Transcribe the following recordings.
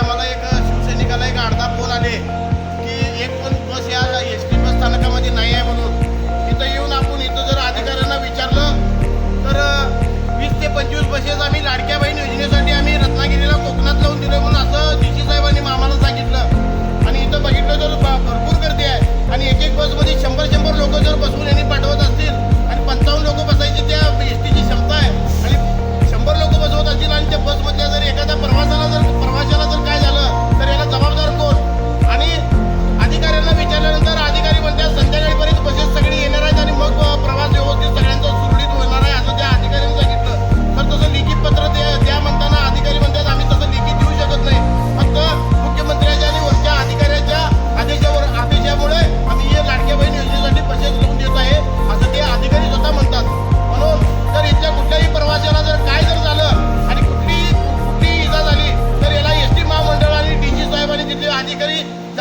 आम्हाला एक शिवसैनिकाला एक अर्धा फोन आले.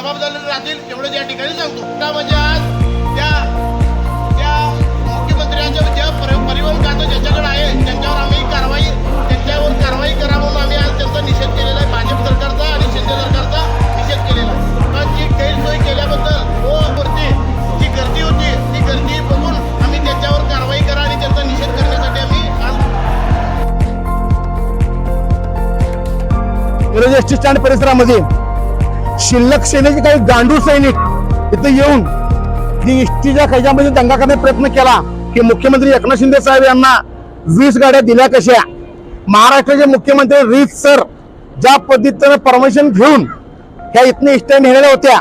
जबाबदार राहतील एवढं या ठिकाणी सांगतो. त्या म्हणजे आज? त्या त्या मुख्यमंत्र्यांच्या ज्या पर- परिवहन खातं ज्याच्याकडे आहे त्यांच्यावर आम्ही कारवाई त्यांच्यावर कारवाई करा म्हणून आम्ही आज त्यांचा निषेध केलेला आहे. भाजप सरकारचा आणि शिंदे सरकारचा निषेध केलेला आहे. पण जी गैरसोय केल्याबद्दल हो वरती जी गर्दी होती ती गर्दी बघून आम्ही त्यांच्यावर कारवाई करा आणि त्यांचा निषेध करण्यासाठी आम्ही आज मिरज स्टँड परिसरामध्ये शिल्लक सेनेचे काही गांडूळ सैनिक इथे येऊन जी एस खैजामध्ये दंगा करण्याचा प्रयत्न केला की मुख्यमंत्री एकनाथ शिंदे साहेब यांना वीस गाड्या दिल्या कशा? महाराष्ट्राचे मुख्यमंत्री रीत सर ज्या पद्धतीनं परमिशन घेऊन ह्या इथने इष्ट्या नेलेल्या होत्या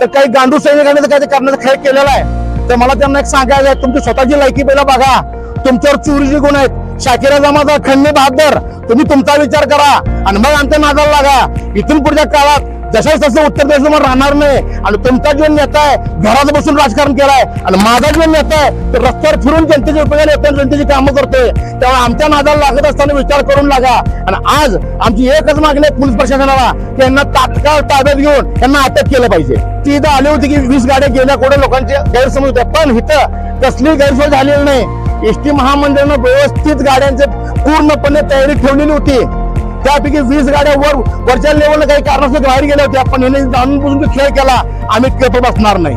तर काही गांडू सैनिकांनी तर काही करण्याचा खेळ केलेला आहे. तर मला त्यांना एक सांगायचं आहे तुमची स्वतःची लायकी पहिला बघा. तुमच्यावर चोरीचे गुण आहेत. शाकिरा जमादा खंडे बहादर तुम्ही तुमचा विचार करा आणि मग आमच्या नादाला लागा. इथून पुढच्या काळात जसं तसं उत्तर प्रदेशमध्ये राहणार नाही आणि तुमचा जो नेता आहे घरात बसून राजकारण केलाय आणि माझा जो नेता आहे तो रस्त्यावर फिरून जनतेच्या उपयोगाने येतो जनतेची कामं करतोय. त्यामुळे आमच्या नादाला लागत असताना विचार करून लागा. आणि आज आमची एकच मागणी आहे पोलीस प्रशासनाला की यांना तात्काळ ताब्यात घेऊन यांना अटक केलं पाहिजे. ती इथं आली होती की वीस गाड्या गेल्या कुठे लोकांचे गैरसमज होते. पण इथं कसली गैरसोय झालेली नाही. एस टी महामंडळानं व्यवस्थित गाड्यांचे पूर्णपणे तयारी ठेवलेली होती. त्यापैकी वीस गाड्या वर वरच्या लेवलला काही कारणास्तव बाहेर गेल्या होत्या. पण याने जाणून बुजून खेळ केला. आम्ही केप बसणार नाही.